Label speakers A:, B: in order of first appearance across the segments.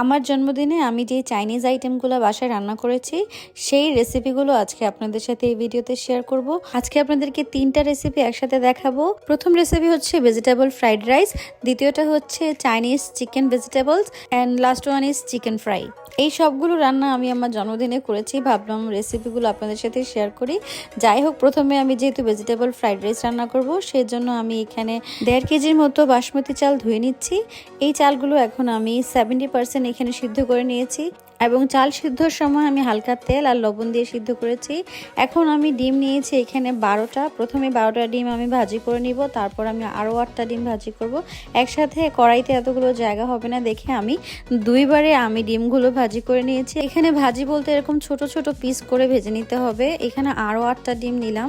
A: আমার জন্মদিনে আমি যে চাইনিজ আইটেমগুলো বাসায় রান্না করেছি, সেই রেসিপিগুলো আজকে আপনাদের সাথে এই ভিডিওতে শেয়ার করব। আজকে আপনাদেরকে তিনটা রেসিপি একসাথে দেখাবো। প্রথম রেসিপি হচ্ছে ভেজিটেবল ফ্রাইড রাইস দ্বিতীয়টা হচ্ছে Chinese chicken vegetables and last one is chicken fry এই সবগুলো রান্না আমি আমার জন্মদিনে করেছি, ভাবলাম রেসিপিগুলো আপনাদের সাথে শেয়ার করি। যাই হোক, প্রথমে আমি যেহেতু ভেজিটেবল ফ্রাইড রাইস রান্না করব, সেজন্য আমি এখানে দেড় কেজির মতো বাসমতি চাল ধুয়ে নিচ্ছি। এই চালগুলো এখন আমি সেভেন্টি পার্সেন্ট এখানে সিদ্ধ করে নিয়েছি। এবং চাল সিদ্ধর সময় আমি হালকা তেল আর লবণ দিয়ে সিদ্ধ করেছি। এখন আমি ডিম নিয়েছি এখানে বারোটা। প্রথমে বারোটা ডিম আমি ভাজি করে নিব, তারপর আমি আরও আটটা ডিম ভাজি করব। একসাথে কড়াইতে এতগুলো জায়গা হবে না দেখে আমি দুইবারে আমি ডিমগুলো ভাজি করে নিয়েছি। এখানে ভাজি বলতে এরকম ছোট ছোট পিস করে ভেজে নিতে হবে। এখানে আরও আটটা ডিম নিলাম।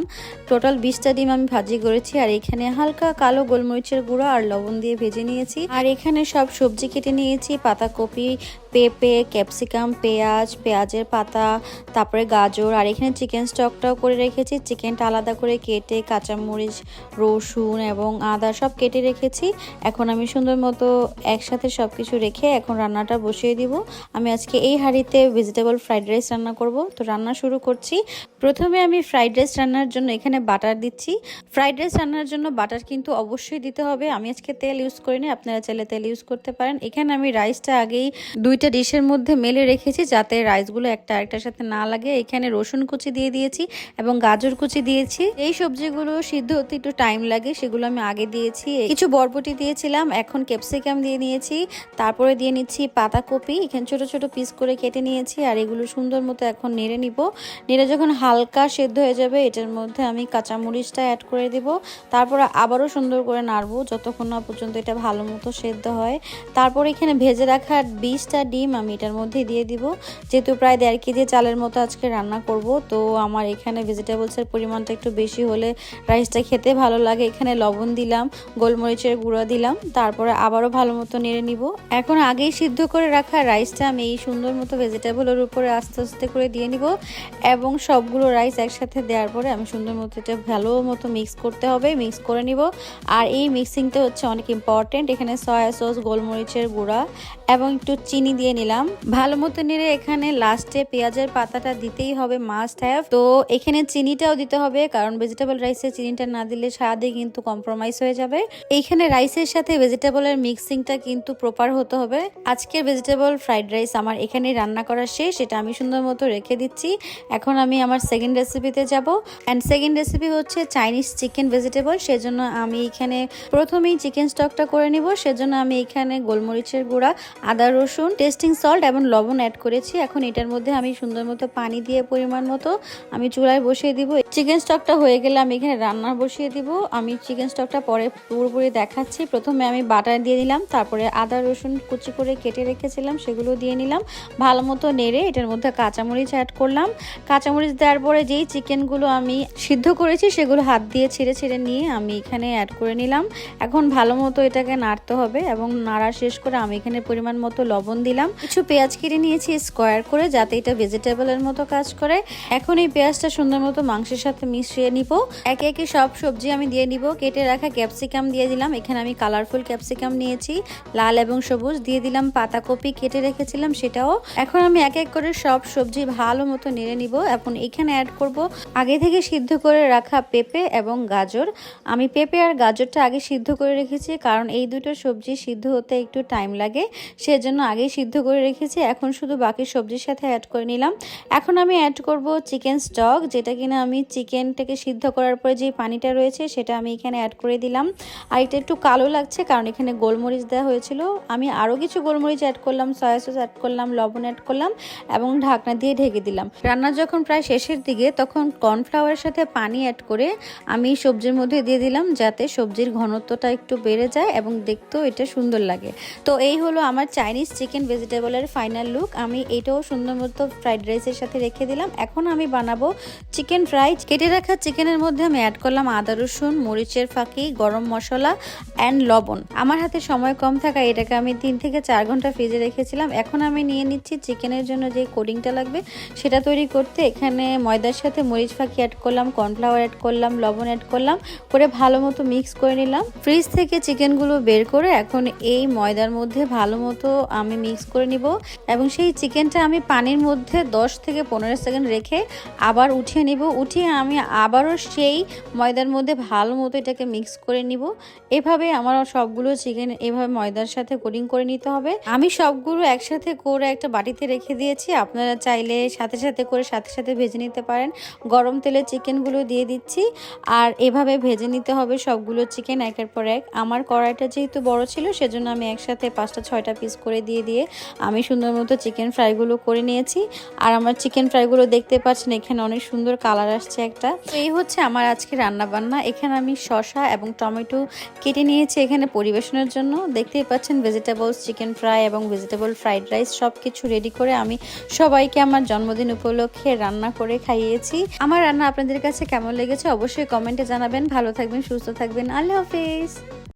A: টোটাল বিশটা ডিম আমি ভাজি করেছি আর এখানে হালকা কালো গোলমরিচের গুঁড়ো আর লবণ দিয়ে ভেজে নিয়েছি। আর এখানে সব সবজি কেটে নিয়েছি, পাতাকপি, পেঁপে, ক্যাপসিকাম পেঁয়াজ, পেঁয়াজের পাতা, তারপরে গাজর, আর এখানে চিকেন স্টকটাও করে রেখেছি। চিকেনটা আলাদা করে কেটে কাঁচামরিচ, রসুন এবং আদা সব কেটে রেখেছি। এখন আমি সুন্দর মতো একসাথে সব কিছু রেখে এখন রান্নাটা বসিয়ে দিব। আমি আজকে এই হাঁড়িতে ভেজিটেবল ফ্রাইড রাইস রান্না করব। তো রান্না শুরু করছি। প্রথমে আমি ফ্রাইড রাইস রান্নার জন্য এখানে বাটার দিচ্ছি। ফ্রাইড রাইস রান্নার জন্য বাটার কিন্তু অবশ্যই দিতে হবে। আমি আজকে তেল ইউজ করিনি, আপনারা চাইলে তেল ইউজ করতে পারেন। এখানে আমি রাইসটা আগেই দুইটা ডিশের মধ্যে মেলে রেখেছি যাতে রাইসগুলো একটা আরেকটার সাথে না লাগে। এখানে রসুন কুচি দিয়ে দিয়েছি এবং গাজর কুচি দিয়েছি। এই সবজিগুলো সিদ্ধ হতে একটু টাইম লাগে, সেগুলো আমি আগে দিয়েছি। কিছু বরবটি দিয়েছিলাম, এখন ক্যাপসিকাম দিয়ে নিয়েছি। তারপরে দিয়ে নিচ্ছি পাতাকপি। এখানে ছোট ছোট পিস করে কেটে নিয়েছি আর এগুলো সুন্দর মতো এখন নেড়ে নিব। নেড়ে যখন হালকা সেদ্ধ হয়ে যাবে, এটার মধ্যে আমি কাঁচামরিচটা অ্যাড করে দিব। তারপরে আবারও সুন্দর করে নাড়বো যতক্ষণ না পর্যন্ত এটা ভালো মতো সেদ্ধ হয়। তারপর এখানে ভেজে রাখা বিশটা ডিম, আমি এটার মধ্যে দিয়ে দিব। যেহেতু প্রায় দেড় কেজি চালের মতো আজকে রান্না করব, তো আমার এখানে ভেজিটেবলসের পরিমাণটা একটু বেশি হলে রাইসটা খেতে ভালো লাগে। এখানে লবণ দিলাম, গোলমরিচের গুঁড়ো দিলাম, তারপরে আবারও ভালো মতো নেড়ে নিব। এখন আগেই সিদ্ধ করে রাখা রাইসটা আমি এই সুন্দর মতো ভেজিটেবলের উপরে আস্তে আস্তে করে দিয়ে নিব এবং সবগুলো রাইস একসাথে দেওয়ার পরে আমি সুন্দর মতো এটা ভালো মতো মিক্স করতে হবে মিক্স করে নিব। আর এই মিক্সিংটা হচ্ছে অনেক ইম্পর্টেন্ট এখানে সয়া সস গোলমরিচের গুঁড়া এবং একটু চিনি দিয়ে নিলাম। ভালো মতো নেড়ে এখানে লাস্টে পেঁয়াজের পাতাটা দিতেই হবে মাস্ট হ্যাভ তো এখানে চিনিটাও দিতে হবে, কারণ ভেজিটেবল রাইসে চিনিটা না দিলে স্বাদে কিন্তু কম্প্রোমাইজ হয়ে যাবে। এইখানে রাইসের সাথে ভেজিটেবলের মিক্সিংটা কিন্তু প্রপার হতে হবে। আজকের ভেজিটেবল ফ্রাইড রাইস আমার এখানে রান্না করা শেষ, এটা আমি সুন্দর মতো রেখে দিচ্ছি। এখন আমি আমার সেকেন্ড রেসিপিতে যাব। অ্যান্ড সেকেন্ড রেসিপি হচ্ছে চাইনিজ চিকেন ভেজিটেবল সেজন্য আমি এখানে প্রথমেই চিকেন স্টকটা করে নিব। সেজন্য আমি এখানে গোলমরিচের গুঁড়া, আদা রসুন টেস্টিং সল্ট এবং লবণ অ্যাড করেছি। এখন এটার মধ্যে আমি সুন্দর মতো পানি দিয়ে পরিমাণ মতো আমি চুলায় বসিয়ে দিব। চিকেন স্টকটা হয়ে গেলে আমি এখানে রান্না বসিয়ে দিব। আমি চিকেন স্টকটা পরে পুরোপুরি দেখাচ্ছি। প্রথমে আমি বাটার দিয়ে দিলাম, তারপরে আদা, রসুন কুচি করে কেটে রেখেছিলাম, সেগুলো দিয়ে নিলাম। ভালো মতো নেড়ে এটার মধ্যে কাঁচামরিচ অ্যাড করলাম। কাঁচামরিচ দেওয়ার পরে যেই চিকেনগুলো আমি সিদ্ধ করেছি, সেগুলো হাত দিয়ে ছিঁড়ে ছিঁড়ে নিয়ে আমি এখানে অ্যাড করে নিলাম। এখন ভালো মতো এটাকে নাড়তে হবে এবং নাড়া শেষ করে আমি এখানে পরিমাণ মতো লবণ দিলাম। কিছু পেঁয়াজ কেটে নিয়েছি স্কোয়ার করে যাতে এটা ভেজিটেবলের মতো কাজ করে। এখন এই পেঁয়াজটা সুন্দর মতো মাংসের সাথে মিশিয়ে নিব। একে একে সব সবজি আমি দিয়ে নিব। কেটে রাখা ক্যাপসিকাম দিয়ে দিলাম। এখানে আমি কালারফুল ক্যাপসিকাম নিয়েছি। লাল এবং সবুজ দিয়ে দিলাম। পাতাকপি কেটে রেখেছিলাম সেটাও। এখন আমি এক এক করে সব সবজি ভালো মতো নেড়ে নিব। এখন এখানে অ্যাড করব আগে থেকে সিদ্ধ করে রাখা পেঁপে এবং গাজর। আমি পেঁপে আর গাজরটা আগে সিদ্ধ করে রেখেছি, কারণ এই দুটো সবজি সিদ্ধ হতে একটু টাইম লাগে। সেজন্য আগেই সিদ্ধ করে রেখেছি। এখন শুধু বাকি সবজির সাথে অ্যাড করে নিলাম। এখন আমি অ্যাড করব চিকেন স্টক যেটা কিনা আমি চিকেনটাকে সিদ্ধ করার পরে যে পানিটা রয়েছে সেটা আমি এখানে অ্যাড করে দিলাম। আর এটা একটু কালো লাগছে কারণ এখানে গোলমরিচ দেওয়া হয়েছিল। আমি আরও কিছু গোলমরিচ অ্যাড করলাম সয়া সস অ্যাড করলাম, লবণ অ্যাড করলাম এবং ঢাকনা দিয়ে ঢেকে দিলাম। রান্না যখন প্রায় শেষের দিকে তখন কর্নফ্লাওয়ারের সাথে পানি অ্যাড করে আমি সবজির মধ্যে দিয়ে দিলাম যাতে সবজির ঘনত্বটা একটু বেড়ে যায় এবং দেখতেও এটা সুন্দর লাগে। তো এই হলো আমার চাইনিজ চিকেন ভেজিটেবলের ফাইনাল লুক ফুটুক আমি এটাও সুন্দর মতো ফ্রাইড রাইসের সাথে রেখে দিলাম। এখন আমি বানাবো চিকেন ফ্রাই কেটে রাখা চিকেনের মধ্যে আমি অ্যাড করলাম আদা, রসুন, মরিচের ফাঁকি, গরম মশলা অ্যান্ড লবণ। আমার হাতে সময় কম থাকা এটাকে আমি তিন থেকে চার ঘণ্টা ফ্রিজে রেখেছিলাম। এখন আমি নিয়ে নিচ্ছি চিকেনের জন্য যে কোডিংটা লাগবে, সেটা তৈরি করতে এখানে ময়দার সাথে মরিচ ফাঁকি অ্যাড করলাম কর্নফ্লাওয়ার অ্যাড করলাম, লবণ অ্যাড করলাম, করে ভালো মতো মিক্স করে নিলাম। ফ্রিজ থেকে চিকেনগুলো বের করে এখন এই ময়দার মধ্যে ভালো মতো আমি মিক্স করে নিব এবং সেই চিকেনটা আমি পানির মধ্যে 10 থেকে পনেরো সেকেন্ড রেখে আবার উঠিয়ে নিব। উঠিয়ে আমি আবারও সেই ময়দার মধ্যে ভালো মতো এটাকে মিক্স করে নিব। এভাবে আমার সবগুলো চিকেন এভাবে ময়দার সাথে কোডিং করে নিতে হবে। আমি সবগুলো একসাথে করে একটা বাটিতে রেখে দিয়েছি। আপনারা চাইলে সাথে সাথে করে সাথে সাথে ভেজে নিতে পারেন। গরম তেলে চিকেনগুলো দিয়ে দিচ্ছি। আর এভাবে ভেজে নিতে হবে সবগুলো চিকেন একের পর এক। আমার কড়াইটা যেহেতু বড় ছিল, সেজন্য আমি একসাথে পাঁচটা, ছয়টা পিস করে দিয়ে দিয়ে আমি সুন্দর মতো চিকেন ফ্রাইগুলো করে নিয়েছি। আর আমার চিকেন ফ্রাইগুলো দেখতে পাচ্ছেন, এখানে অনেক সুন্দর কালার আসছে একটা। তো এই হচ্ছে আমার আজকে রান্না বান্না এখানে আমি শসা এবং টমেটো কেটে নিয়েছি এখানে পরিবেশনের জন্য। দেখতেই পাচ্ছেন ভেজিটেবলস চিকেন ফ্রাই এবং ভেজিটেবল ফ্রাইড রাইস সব কিছু রেডি করে আমি সবাইকে আমার জন্মদিন উপলক্ষে রান্না করে খাইয়েছি। আমার রান্না আপনাদের কাছে কেমন লেগেছে অবশ্যই কমেন্টে জানাবেন। ভালো থাকবেন, সুস্থ থাকবেন। আল্লাহ হাফিজ।